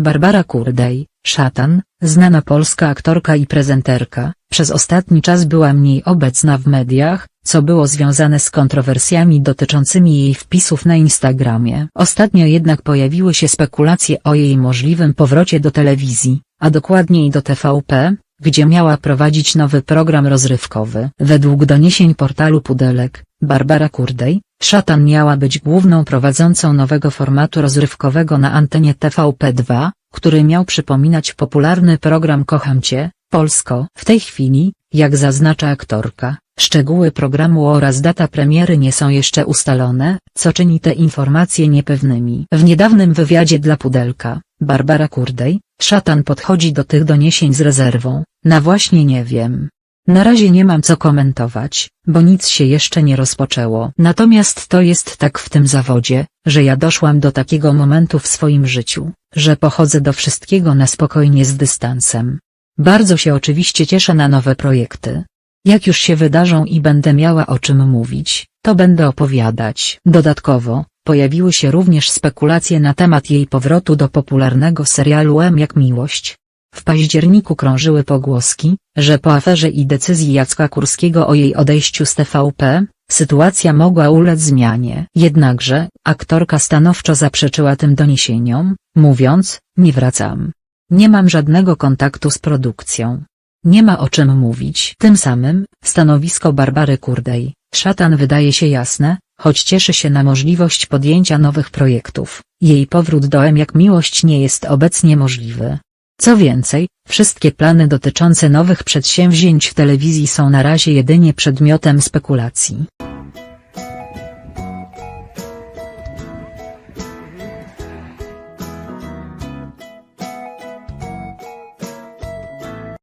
Barbara Kurdej, szatan, znana polska aktorka i prezenterka, przez ostatni czas była mniej obecna w mediach, co było związane z kontrowersjami dotyczącymi jej wpisów na Instagramie. Ostatnio jednak pojawiły się spekulacje o jej możliwym powrocie do telewizji, a dokładniej do TVP, gdzie miała prowadzić nowy program rozrywkowy. Według doniesień portalu Pudelek, Barbara Kurdej, szatan miała być główną prowadzącą nowego formatu rozrywkowego na antenie TVP2, który miał przypominać popularny program Kocham Cię, Polsko. W tej chwili, jak zaznacza aktorka, szczegóły programu oraz data premiery nie są jeszcze ustalone, co czyni te informacje niepewnymi. W niedawnym wywiadzie dla Pudelka, Barbara Kurdej, szatan podchodzi do tych doniesień z rezerwą, na właśnie nie wiem. Na razie nie mam co komentować, bo nic się jeszcze nie rozpoczęło. Natomiast to jest tak w tym zawodzie, że ja doszłam do takiego momentu w swoim życiu, że pochodzę do wszystkiego na spokojnie z dystansem. Bardzo się oczywiście cieszę na nowe projekty. Jak już się wydarzą i będę miała o czym mówić, to będę opowiadać. Dodatkowo, pojawiły się również spekulacje na temat jej powrotu do popularnego serialu M jak Miłość. W październiku krążyły pogłoski, że po aferze i decyzji Jacka Kurskiego o jej odejściu z TVP, sytuacja mogła ulec zmianie. Jednakże, aktorka stanowczo zaprzeczyła tym doniesieniom, mówiąc, nie wracam. Nie mam żadnego kontaktu z produkcją. Nie ma o czym mówić. Tym samym, stanowisko Barbary Kurdej, szatan wydaje się jasne, choć cieszy się na możliwość podjęcia nowych projektów. Jej powrót do M jak miłość nie jest obecnie możliwy. Co więcej, wszystkie plany dotyczące nowych przedsięwzięć w telewizji są na razie jedynie przedmiotem spekulacji.